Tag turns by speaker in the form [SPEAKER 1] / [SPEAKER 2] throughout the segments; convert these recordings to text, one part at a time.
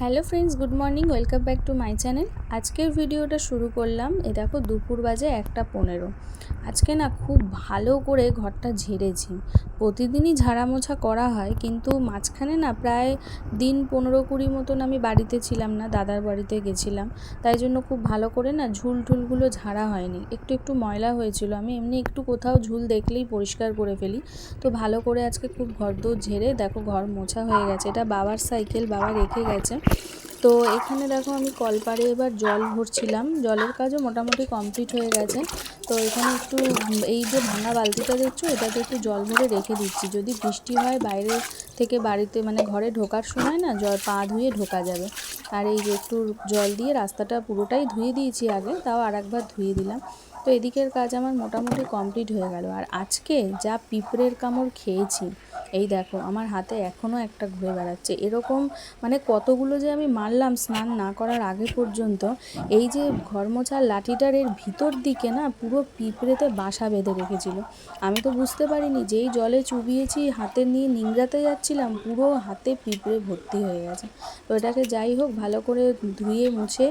[SPEAKER 1] Hello friends, good morning, welcome back to my channel. আজকের ভিডিওটা শুরু করলাম, এ দেখো দুপুর বাজে একটা পনেরো। আজকে না খুব ভালো করে ঘরটা ঝেড়েছি। প্রতিদিনই ঝাড়া মোছা করা হয়, কিন্তু মাঝখানে না প্রায় দিন পনেরো কুড়ি মতন আমি বাড়িতে ছিলাম না, দাদার বাড়িতে গেছিলাম। তাই জন্য খুব ভালো করে না ঝুল ঠুলগুলো ঝাড়া হয়নি। একটু একটু ময়লা হয়েছিল, আমি এমনি একটু কোথাও ঝুল দেখলেই পরিষ্কার করে ফেলি। তো ভালো করে আজকে খুব ঘর দৌড় ঝেড়ে, দেখো ঘর মোছা হয়ে গেছে। এটা বাবার সাইকেল, বাবা রেখে গেছে। তো এখানে দেখো আমি কলপাড়ে এবার জল ভরছিলাম। জলের কাজও মোটামুটি কমপ্লিট হয়ে গেছে। তো এখানে একটু এই যে ভাঙা বালতিটা দেখছ, এটাতে একটু জল ভরে রেখে দিচ্ছি। যদি বৃষ্টি হয় বাইরে থেকে বাড়িতে মানে ঘরে ঢোকার সময় না, জল পা ধুয়ে ঢোকা যাবে। আর এই যে একটু জল দিয়ে রাস্তাটা পুরোটাই ধুয়ে দিয়েছি আগে, তাও আর একবার ধুয়ে দিলাম। তো এদিকের কাজ আমার মোটামুটি কমপ্লিট হয়ে গেল। আর আজকে যা পিঁপড়ের কামড় খেয়েছি এই দেখো, আমার হাতে এখনও একটা ঘুরে বেড়াচ্ছে। এরকম মানে কতগুলো যে আমি মারলাম স্নান না করার আগে পর্যন্ত, এই যে ঘর মোছার লাঠিটার এর ভিতর দিকে না পুরো পিঁপড়েতে বাসা বেঁধে রেখেছিল। আমি তো বুঝতে পারিনি, যেই জলে চুবিয়েছি, হাতে নিয়ে নিংড়াতে যাচ্ছিলাম, পুরো হাতে পিঁপড়ে ভর্তি হয়ে গেছে। তো এটাকে যাই হোক, ভালো করে ধুয়ে মুছে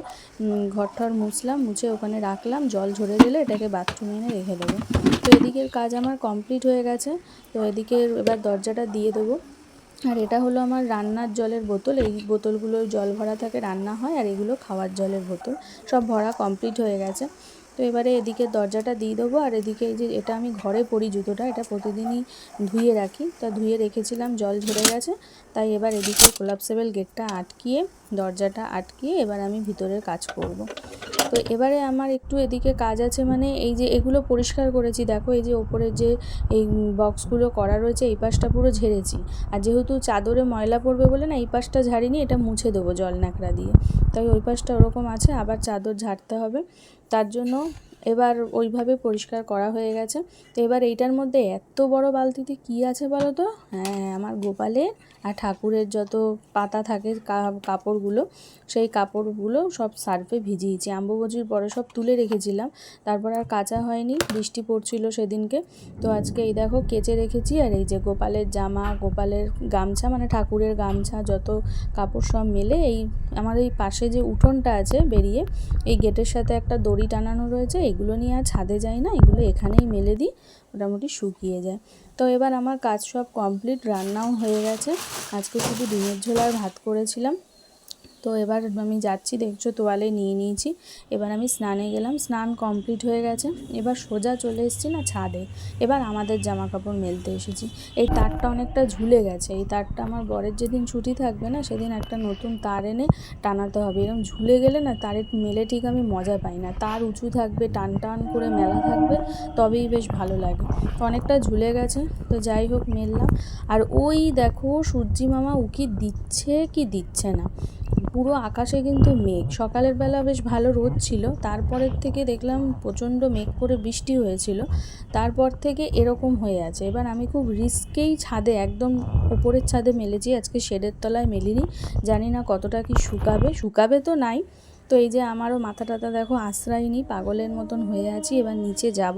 [SPEAKER 1] ঘর ঠর মুছলাম, মুছে ওখানে রাখলাম, জল ঝরে গেলে এটাকে বাথরুমে এনে রেখে দেবো। তো এদিকের কাজ আমার কমপ্লিট হয়ে গেছে। তো এদিকে এবার দরজাটা দিয়ে দেবো। আর এটা হলো আমার রান্নার জলের বোতল। এই বোতলগুলো জল ভরা থাকে, রান্না হয়, আর এগুলো খাওয়ার জলের বোতল। সব ভরা কমপ্লিট হয়ে গেছে। তো এবারে এদিকে দরজাটা দিয়ে দেবো। আর এদিকে এই যে এটা আমি ঘরে পরি জুতোটা, এটা প্রতিদিনই ধুয়ে রাখি। তা ধুয়ে রেখেছিলাম, জল ঝরে গেছে। তাই এবার এদিকে কোলাপসেবেল গেটটা আটকিয়ে, দরজাটা আটকিয়ে এবার আমি ভিতরের কাজ করব। তো এবারে আমার একটু এদিকে কাজ আছে মানে এই যে এগুলো পরিষ্কার করেছি, দেখো এই যে ওপরের যে এই বক্সগুলো করা রয়েছে এই পাশটা পুরো ঝেড়েছি। আর যেহেতু চাদরে ময়লা পড়বে বলে না এই পাশটা ঝাড়িনি, এটা মুছে দেবো জল ন্যাকড়া দিয়ে। তাই ওই পাশটা ওরকম আছে, আবার চাদর ঝাড়তে হবে। তার জন্য এবার ওইভাবে পরিষ্কার করা হয়ে গেছে। তো এবার এইটার মধ্যে এত বড় বালতিতে কি আছে বলো তো? হ্যাঁ আমার গোপালের আর ঠাকুরের যত পাতা থাকে কাপড়গুলো, সেই কাপড়গুলো সব সার্ফে ভিজিয়েছি। আম্বুবজির পরে সব তুলে রেখেছিলাম। তারপর আর কাচা হয়নি, বৃষ্টি পড়ছিল সেদিনকে। তো আজকে এই দেখো কেচে রেখেছি আর এই যে গোপালের জামা, গোপালের গামছা মানে ঠাকুরের গামছা, যত কাপড় সব মেলে, এই আমার এই পাশে যে উঠোনটা আছে বেরিয়ে, এই গেটের সাথে একটা দড়ি টানানো রয়েছে, এগুলো নিয়ে আর ছাদে যাই না, এগুলো এখানেই মেলে দিই, মোটামুটি শুকিয়ে যায়। তো এবার আমার কাজ সব কমপ্লিট রান্নাও হয়ে গেছে। আজকে শুধু ডিমের ঝোল আর ভাত করেছিলাম। তো এবার আমি যাচ্ছি, দেখছ তোয়ালে নিয়ে নিয়েছি। এবার আমি স্নানে গেলাম, স্নান কমপ্লিট হয়ে গেছে। এবার সোজা চলে এসেছি না ছাদে। এবার আমাদের জামা কাপড় মেলতে এসেছি। এই তারটা অনেকটা ঝুলে গেছে। এই তারটা আমার বরের যেদিন ছুটি থাকবে না, সেদিন একটা নতুন তার এনে টানাতে হবে। এরকম ঝুলে গেলে না তারের মেলে ঠিক আমি মজা পাই না। তার উঁচু থাকবে, টান টান করে মেলা থাকবে, তবেই বেশ ভালো লাগে। তো অনেকটা ঝুলে গেছে। তো যাই হোক, মেললাম। আর ওই দেখো সূর্যি মামা উকি দিচ্ছে কি দিচ্ছে না। পুরো আকাশে কিন্তু মেঘ। সকালের বেলা বেশ ভালো রোদ ছিল। তারপরের থেকে দেখলাম প্রচণ্ড মেঘ করে বৃষ্টি হয়েছিল। তারপর থেকে এরকম হয়ে আছে। এবার আমি খুব রিস্কেই ছাদে একদম উপরের ছাদে মেলেছি। আজকে শেডের তলায় মেলিনি। জানি না কতটা কি শুকাবে। শুকাবে তো নাই। তো এই যে আমারও মাথা টাথা দেখো আশ্রয় নিই পাগলের মতন হয়ে আছি। এবার নিচে যাব।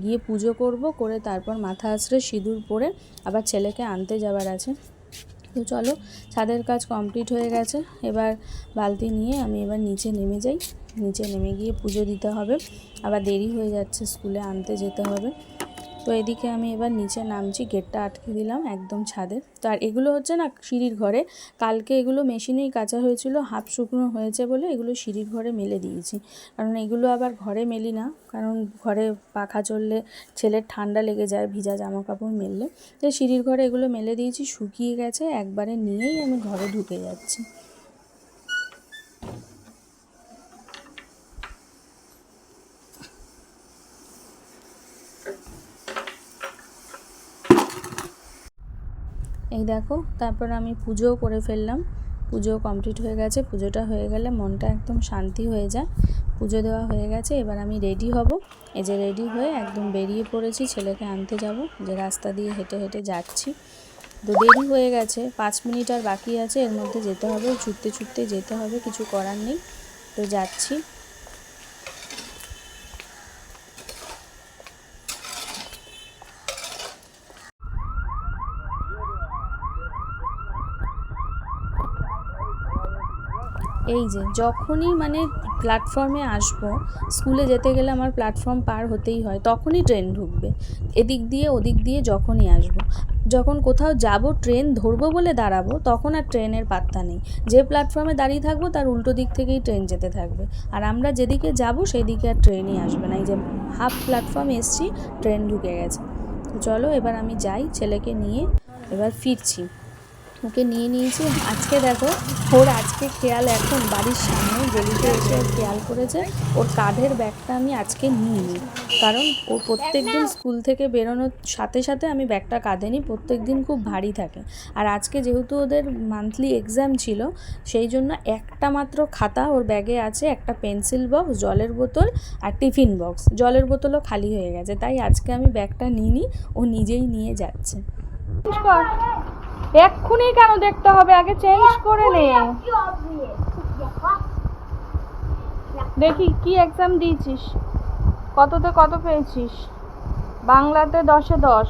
[SPEAKER 1] গিয়ে পুজো করব। করে তারপর মাথা আশ্রয় সিঁদুর পরে আবার ছেলেকে আনতে যাবার আছে। তো চলো, ছাদের কাজ কমপ্লিট হয়ে গেছে। এবার বালতি নিয়ে আমি এবার নিচে নেমে যাই। নিচে নেমে গিয়ে পুজো দিতে হবে। আবার দেরি হয়ে যাচ্ছে, স্কুলে আনতে যেতে হবে। তো এদিকে আমি এবার নিচে নামছি, গেটটা আটকে দিলাম একদম ছাদে। তো আর এগুলো হচ্ছে না সিঁড়ির ঘরে, কালকে এগুলো মেশিনেই কাঁচা হয়েছিল, হাফ শুকনো হয়েছে বলে এগুলো সিঁড়ির ঘরে মেলে দিয়েছি। কারণ এগুলো আবার ঘরে মেলি না, কারণ ঘরে পাখা চললে, ছেলের ঠান্ডা লেগে যায়, ভিজা জামা কাপড় মেললে। তো সিঁড়ির ঘরে এগুলো মেলে দিয়েছি, শুকিয়ে গেছে, একবারে নিয়েই আমি ঘরে ঢুকে যাচ্ছি। এই দেখো, তারপর আমি পুজোও করে ফেললাম। পুজো কমপ্লিট হয়ে গেছে। পুজোটা হয়ে গেলে মনটা একদম শান্তি হয়ে যায়। পুজো দেওয়া হয়ে গেছে, এবার আমি রেডি হব। এই যে রেডি হয়ে একদম বেরিয়ে পড়েছি, ছেলেকে আনতে যাব। যে রাস্তা দিয়ে হেঁটে হেঁটে যাচ্ছি। তো দেরি হয়ে গেছে, পাঁচ মিনিট আর বাকি আছে। এর মধ্যে যেতে হবে, ছুটতে ছুটতে যেতে হবে, কিছু করার নেই। তো যাচ্ছি। এই যে, যখনই মানে প্ল্যাটফর্মে আসব স্কুলে যেতে গেলে আমার প্ল্যাটফর্ম পার হতেই হয়, তখনই ট্রেন ঢুকবে। এদিক দিয়ে, ওদিক দিয়ে যখনই আসব। যখন কোথাও যাব ট্রেন ধরবো বলে দাঁড়াবো, তখন আর ট্রেনের পাত্তা নেই। যে প্ল্যাটফর্মে দাঁড়িয়ে থাকব, তার উল্টো দিক থেকেই ট্রেন যেতে থাকবে। আর আমরা যেদিকে যাব সেই দিকে আর ট্রেনই আসবে না। এই যে হাফ প্ল্যাটফর্মে এসছি ট্রেন ঢুকে গেছে। চলো, এবার আমি যাই, ছেলেকে নিয়ে এবার ফিরছি। ওকে নিয়ে নিয়েছি। আজকে দেখো, ওর আজকে খেয়াল এখন বাড়ির সামনে গলিতে এসে খেয়াল করেছে, ওর কাঁধের ব্যাগটা আমি আজকে নিইনি। কারণ ও প্রত্যেক দিন স্কুল থেকে বেরোনোর সাথে সাথে আমি ব্যাগটা কাঁধে নিই প্রত্যেক দিন খুব ভারী থাকে। আর আজকে যেহেতু ওদের মান্থলি এক্সাম ছিল, সেই জন্য একটা মাত্র খাতা ওর ব্যাগে আছে, একটা পেন্সিল বক্স জলের বোতল আর টিফিন বক্স জলের বোতলও খালি হয়ে গেছে, তাই আজকে আমি ব্যাগটা নিইনি, ও নিজেই নিয়ে যাচ্ছে।
[SPEAKER 2] এক্ষুনি কেন দেখতে হবে? আগে চেঞ্জ করে নে। দেখি। কি এক্সাম দিয়েছিস? কততে কত পেয়েছিস? বাংলাতে দশে দশ।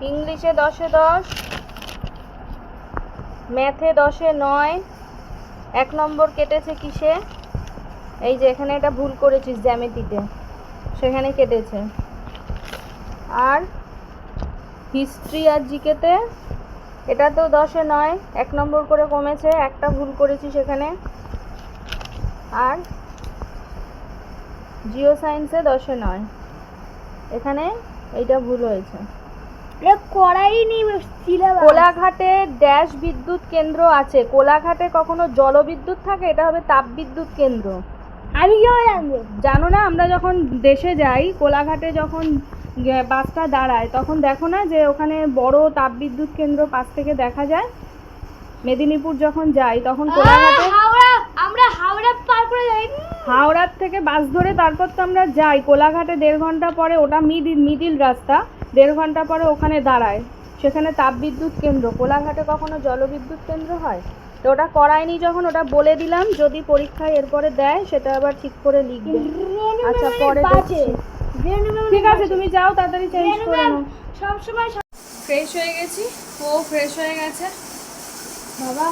[SPEAKER 2] ইংলিশে দশে দশ। ম্যাথে দশে নয়। এক নম্বর কেটেছে কিসে? এই যে এখানে এটা ভুল করেছিস জ্যামিতিতে। সেখানে কেটেছে। আর হিস্ট্রি আর জিকেতে এটা তো দশে নয় এক নম্বর করে কমেছে একটা ভুল করেছি সেখানে। আর জিও সায়েন্সে দশে নয়। এখানে এইটা ভুল হয়েছে। কোলাঘাটে ড্যাশ বিদ্যুৎ কেন্দ্র আছে। কোলাঘাটে কখনো জলবিদ্যুৎ থাকে? এটা হবে তাপবিদ্যুৎ কেন্দ্র।
[SPEAKER 3] আমি জানব?
[SPEAKER 2] জানো না আমরা যখন দেশে যাই কোলাঘাটে যখন বাসটা দাঁড়ায়। তখন দেখো না যে ওখানে বড় তাপবিদ্যুৎ কেন্দ্র পাশ থেকে দেখা যায়? মেদিনীপুর যখন যাই তখন কোলাঘাটে
[SPEAKER 3] আমরা হাওড়া পার করে যাই।
[SPEAKER 2] হাওড়ার থেকে বাস ধরে তারপর তো আমরা যাই। কোলাঘাটে দেড় ঘণ্টা পরে ওটা মিডিল মিডিল রাস্তা। দেড় ঘণ্টা পরে ওখানে দাঁড়ায়। সেখানে তাপবিদ্যুৎ কেন্দ্র। কোলাঘাটে কখনো জলবিদ্যুৎ কেন্দ্র হয়? তো ওটা করায়নি যখন ওটা বলে দিলাম। যদি পরীক্ষায় এরপরে দেয় সেটা আবার ঠিক করে লিখবে। আচ্ছা পরে দেখছি। ঠিক আছে তুমি যাও তাড়াতাড়ি চেঞ্জ করে নাও।
[SPEAKER 3] সব সময়
[SPEAKER 1] ফ্রেশ হয়ে গেছি ও ফ্রেশ হয়ে গেছে। বাবা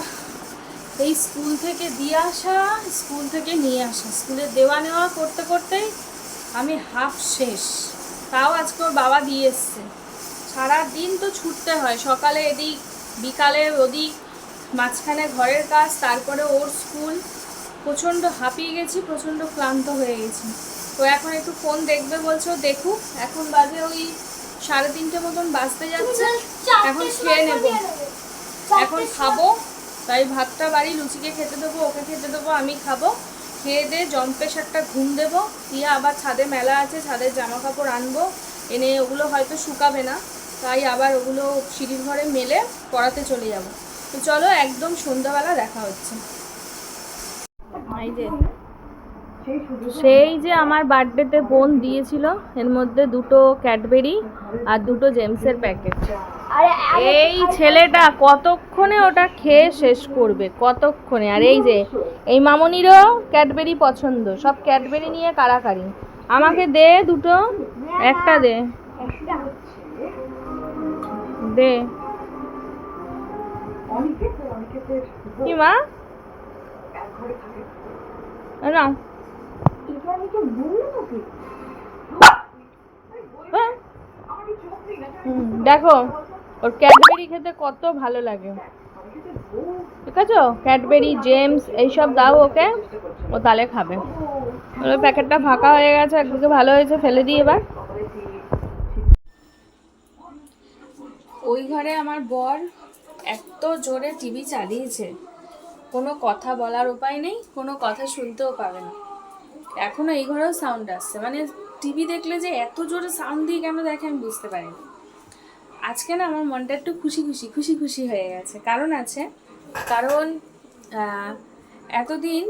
[SPEAKER 1] এই স্কুল থেকে দিয়ে আসা স্কুল থেকে নিয়ে আসা। স্কুলে দেওয়া নেওয়া করতে করতেই আমি হাফ শেষ। তাও আজকে ওর বাবা দিয়ে এসছে। সারা দিন তো ছুটতে হয় সকালে এদিক বিকালে ওদিক মাঝখানে ঘরের কাজ তারপরে ওর স্কুল। প্রচণ্ড হাঁপিয়ে গেছি প্রচণ্ড ক্লান্ত হয়ে গেছি। তো এখন একটু ফোন দেখবে বলছো দেখুক এখন বাজে ওই সাড়ে তিনটে মতন বাজতে যাচ্ছে। এখন খেয়ে নেব। এখন খাব তাই ভাতটা বাড়ি লুচিকে খেতে দেবো ওকে খেতে দেবো আমি খাব। খেয়ে দিয়ে জম্পেশ একটা ঘুম দেবো দিয়ে আবার ছাদে মেলা আছে ছাদের জামা কাপড় আনব। এনে ওগুলো হয়তো শুকাবে না তাই আবার ওগুলো সিঁড়ির ঘরে মেলে পড়াতে চলে যাব। তো চলো একদম সন্ধ্যাবেলা দেখা হচ্ছে। এই যে
[SPEAKER 2] সেই যে আমার বার্থডেতে বোন দিয়েছিল এর মধ্যে দুটো ক্যাডবেরি আর দুটো জেমসের প্যাকেট।
[SPEAKER 3] আরে
[SPEAKER 2] এই ছেলেটা কতক্ষণে ওটা খেয়ে শেষ করবে? কতক্ষণে? আর এই যে এই মামনিরও ক্যাডবেরি পছন্দ। সব ক্যাডবেরি নিয়ে কাড়াকাড়ি। আমাকে দে দুটো একটা দে। দে। কি মা? না দেখো ওর ক্যাডবেরি খেতে কত ভালো লাগে। ঠিক আছে ক্যাডবেরি জেমস এইসব দাও ওকে ও তাহলে খাবে। ওর প্যাকেটটা ফাঁকা হয়ে গেছে একদিকে ভালো হয়েছে ফেলে দিই এবার।
[SPEAKER 1] ওই ঘরে আমার বর এত জোরে টিভি চালিয়েছে। কোনো কথা বলার উপায় নেই কোনো কথা শুনতেও পাবে না। এখনও এই ঘরেও সাউন্ড আসছে। মানে টিভি দেখলে যে এত জোরে সাউন্ড দিয়ে কেন দেখে আমি বুঝতে পারিনি। আজকে না আমার মনটা একটু খুশি খুশি খুশি খুশি হয়ে গেছে। কারণ আছে, কারণ এতদিন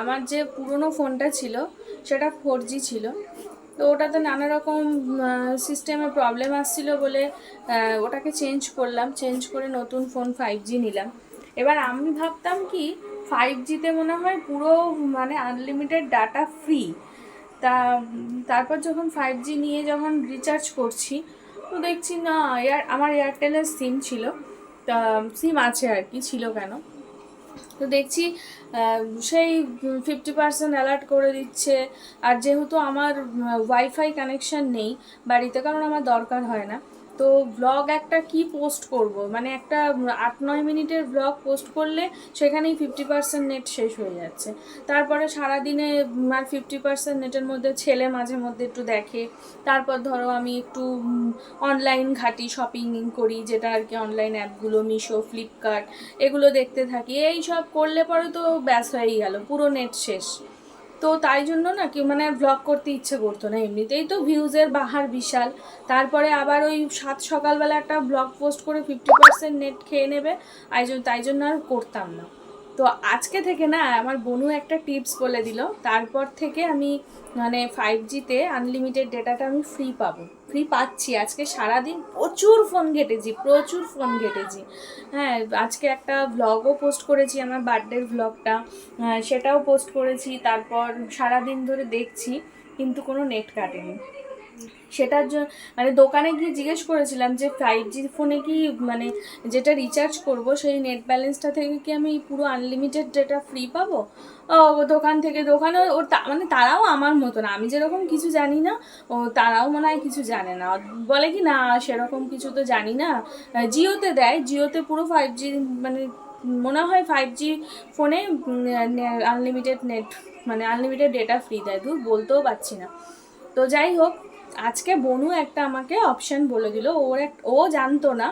[SPEAKER 1] আমার যে পুরনো ফোনটা ছিল, সেটা ফোর জি ছিল। তো ওটাতে নানা রকম সিস্টেমে প্রবলেম আসছিল বলে ওটাকে চেঞ্জ করলাম। চেঞ্জ করে নতুন ফোন ফাইভ জি নিলাম। এবার আমি ভাবতাম কি ফাইভ জিতে মনে হয় পুরো মানে আনলিমিটেড ডাটা ফ্রি তা, তারপর যখন ফাইভ জি নিয়ে যখন রিচার্জ করছি, তো দেখছি না এয়ার আমার এয়ারটেলের সিম ছিল। তা সিম আছে আর কি, ছিল কেন? তো দেখছি সেই ফিফটি পার্সেন্ট অ্যালার্ট করে দিচ্ছে। আর যেহেতু আমার ওয়াইফাই কানেকশান নেই বাড়িতে, কারণ আমার দরকার হয় না। তো ব্লগ একটা কি পোস্ট করব? মানে একটা আট নয় মিনিটের ব্লগ পোস্ট করলে সেখানেই ফিফটি পার্সেন্ট নেট শেষ হয়ে যাচ্ছে। তারপরে সারাদিনে আর ফিফটি পার্সেন্ট নেটের মধ্যে ছেলে মাঝে মধ্যে একটু দেখে। তারপর ধরো আমি একটু অনলাইন ঘাটি শপিং করি, যেটা আর কি অনলাইন অ্যাপগুলো মিশো ফ্লিপকার্ট এগুলো দেখতে থাকি। এই সব করলে পরে তো ব্যাস হয়েই গেল, পুরো নেট শেষ। তো তাই জন্য না কি মানে ব্লগ করতে ইচ্ছে করতো না। এমনিতেই তো ভিউজের বাহার বিশাল। তারপরে আবার ওই সাত সকালবেলা একটা ব্লগ পোস্ট করে ফিফটি পার্সেন্ট নেট খেয়ে নেবে। জন্য, তাই জন্য আর করতাম না। তো আজকে থেকে না আমার বনু একটা টিপস বলে দিল। তারপর থেকে আমি মানে ফাইভ জিতে আনলিমিটেড ডেটাটা আমি ফ্রি পাবো। ফ্রি পাচ্ছি। আজকে সারাদিন প্রচুর ফোন ঘেটেছি, প্রচুর ফোন ঘেটেছি। হ্যাঁ আজকে একটা ভ্লগও পোস্ট করেছি, আমার বার্থডের ভ্লগটা সেটাও পোস্ট করেছি। তারপর সারাদিন ধরে দেখছি, কিন্তু কোনো নেট কাটেনি। সেটার জন্য মানে দোকানে গিয়ে জিজ্ঞেস করেছিলাম যে ফাইভ জি ফোনে কি মানে যেটা রিচার্জ করব, সেই নেট ব্যালেন্সটা থেকে কি আমি পুরো আনলিমিটেড ডেটা ফ্রি পাবো? ও, দোকান থেকে দোকানে তা- মানে তারাও আমার মতো না আমি যেরকম কিছু জানি না, ও, তারাও মনে হয় কিছু জানে না। বলে কি, না, সেরকম কিছু তো জানি না। জিওতে দেয়, জিওতে পুরো ফাইভ জি মানে মনে হয় ফাইভ জি ফোনে আনলিমিটেড নেট মানে আনলিমিটেড ডেটা ফ্রি দেয়। দূর, বলতেও পারছি না। তো যাই হোক আজকে বনু একটা আমাকে অপশন বলে দিল। ওর এক ও জানতো না।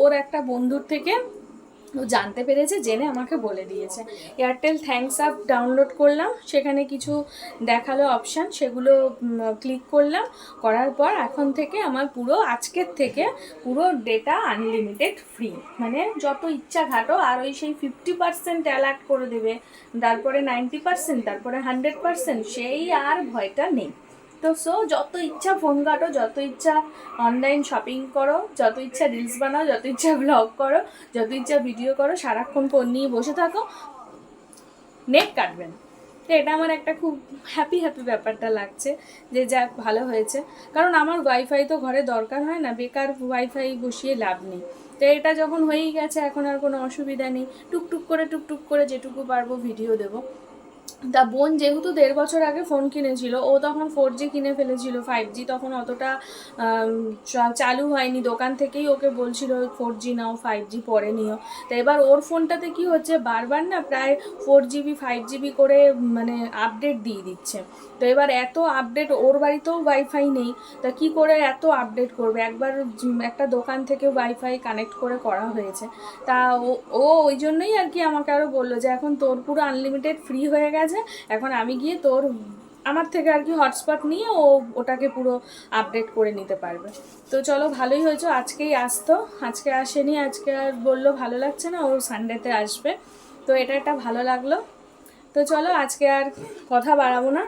[SPEAKER 1] ওর একটা বন্ধুর থেকে ও জানতে পেরেছে, জেনে আমাকে বলে দিয়েছে। এয়ারটেল থ্যাঙ্কস অ্যাপ ডাউনলোড করলাম। সেখানে কিছু দেখাল অপশান সেগুলো ক্লিক করলাম। করার পর এখন থেকে আমার পুরো আজকের থেকে পুরো ডেটা আনলিমিটেড ফ্রি মানে যত ইচ্ছা ঘাটো, আর ওই সেই ফিফটি পার্সেন্ট অ্যালার্ট করে দেবে। তারপরে নাইনটি পার্সেন্ট তারপরে হান্ড্রেড পার্সেন্ট সেই আর ভয়টা নেই। তো সো যত ইচ্ছা ফোন কাটো যত ইচ্ছা অনলাইন শপিং করো, যত ইচ্ছা রিলস বানাও, যত ইচ্ছা ব্লগ করো, যত ইচ্ছা ভিডিও করো, সারাক্ষণ ফোন নিয়ে বসে থাকো নেট কাটবেন। তো এটা আমার একটা খুব হ্যাপি হ্যাপি ব্যাপারটা লাগছে যে যাক, ভালো হয়েছে। কারণ আমার ওয়াইফাই তো ঘরে দরকার হয় না, বেকার ওয়াইফাই বসিয়ে লাভ নেই। তো এটা যখন হয়েই গেছে, এখন আর কোনো অসুবিধা নেই। টুকটুক করে টুকটুক করে যেটুকু পারব ভিডিও দেবো। তা বোন যেহেতু দেড় বছর আগে ফোন কিনেছিল, ও তখন ফোর জি কিনে ফেলেছিল ফাইভ জি তখন অতটা চালু হয়নি। দোকান থেকেই ওকে বলছিল ফোর জি নাও ফাইভ জি পরে নিও। তো এবার ওর ফোনটাতে কি হচ্ছে, বারবার না প্রায় ফোর জিবি ফাইভ জিবি করে মানে আপডেট দিয়ে দিচ্ছে। তো এবার এত আপডেট ওর বাড়িতেও ওয়াইফাই নেই। তা কি করে এত আপডেট করবে? একবার একটা দোকান থেকে ওয়াইফাই কানেক্ট করে করা হয়েছে। তা ও ওই জন্যই আর কি আমাকে আরও বলল যে, এখন তোর পুরো আনলিমিটেড ফ্রি হয়ে গেছে। এখন আমি গিয়ে তোর আমার থেকে আর কি হটস্পট নিয়ে ও ওটাকে পুরো আপডেট করে নিতে পারবে। তো চলো, ভালোই হয়েছে। আজকেই আসতো। আজকে আসেনি, আজকে আর বলল ভালো লাগছে না, ও সানডেতে আসবে। তো এটা একটা ভালো লাগল। তো চলো, আজকে আর কথা বাড়াবো না।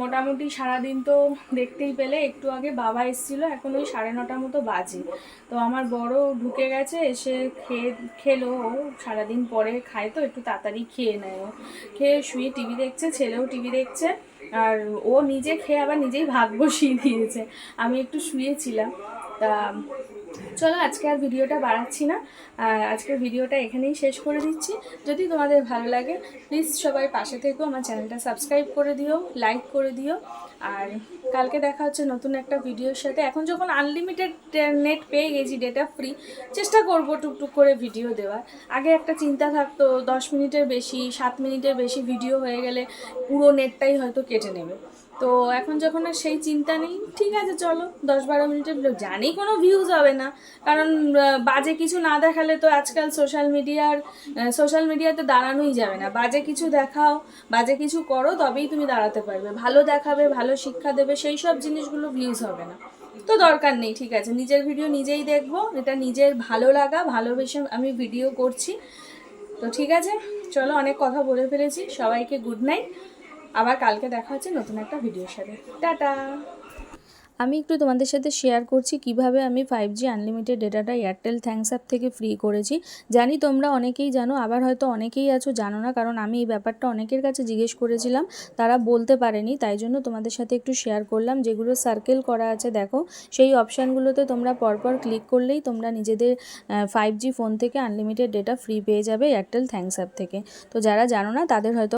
[SPEAKER 1] মোটামুটি সারাদিন তো দেখতেই পেলে, একটু আগে বাবা এসেছিল, এখন ওই সাড়ে নটার মতো বাজে। তো আমার বড় ঢুকে গেছে, এসে খেয়ে, খেলো ও, সারাদিন পরে খায় তো, একটু তাড়াতাড়ি খেয়ে নেয় ও। খেয়ে শুয়ে টিভি দেখছে, ছেলেও টিভি দেখছে, আর ও নিজে খেয়ে আবার নিজেই ভাগ বসিয়ে দিয়েছে। আমি একটু শুয়েছিলাম। তা চলো আজকে আর ভিডিওটা বাড়াচ্ছি না। আজকের ভিডিওটা এখানেই শেষ করে দিচ্ছি। যদি তোমাদের ভালো লাগে প্লিজ সবাই পাশে থেকেও আমার চ্যানেলটা সাবস্ক্রাইব করে দিও লাইক করে দিও। আর কালকে দেখা হচ্ছে নতুন একটা ভিডিওর সাথে। এখন যখন আনলিমিটেড নেট পেয়ে গেছি ডেটা ফ্রি চেষ্টা করব টুকটুক করে ভিডিও দেওয়ার। আগে একটা চিন্তা থাকতো, দশ মিনিটের বেশি, সাত মিনিটের বেশি ভিডিও হয়ে গেলে পুরো নেটটাই হয়তো কেটে নেবে। তো এখন যখন আর সেই চিন্তা নেই, ঠিক আছে চলো দশ বারো মিনিটের ভিডিও। জানি কোনো ভিউজ হবে না, কারণ বাজে কিছু না দেখালে তো আজকাল সোশ্যাল মিডিয়ার সোশ্যাল মিডিয়াতে দাঁড়ানোই যাবে না। বাজে কিছু দেখাও, বাজে কিছু করো, তবেই তুমি দাঁড়াতে পারবে। ভালো দেখাবে, ভালো শিক্ষা দেবে, সেই সব জিনিসগুলো ভিউজ হবে না। তো দরকার নেই, ঠিক আছে। নিজের ভিডিও নিজেই দেখব, এটা নিজের ভালো লাগা, ভালোবেসে আমি ভিডিও করছি। তো ঠিক আছে, চলো অনেক কথা বলে ফেলেছি। সবাইকে গুড নাইট আবার কালকে দেখা হচ্ছে নতুন একটা ভিডিওর সাথে। টাটা! আমি একটু তোমাদের সাথে শেয়ার করছি কীভাবে আমি ফাইভ জি আনলিমিটেড ডেটাটা এয়ারটেল থ্যাঙ্কস অ্যাপ থেকে ফ্রি করেছি। জানি তোমরা অনেকেই জানো, আবার হয়তো অনেকেই আছো, জানো না, কারণ আমি এই ব্যাপারটা অনেকের কাছে জিজ্ঞেস করেছিলাম, তারা বলতে পারেনি, তাই জন্য তোমাদের সাথে একটু শেয়ার করলাম। যেগুলো সার্কেল করা আছে, দেখো, সেই অপশানগুলোতে তোমরা পরপর ক্লিক করলেই তোমরা নিজেদের ফাইভ জি ফোন থেকে আনলিমিটেড ডেটা ফ্রি পেয়ে যাবে এয়ারটেল থ্যাঙ্কস অ্যাপ থেকে। তো যারা জানো না, তাদের হয়তো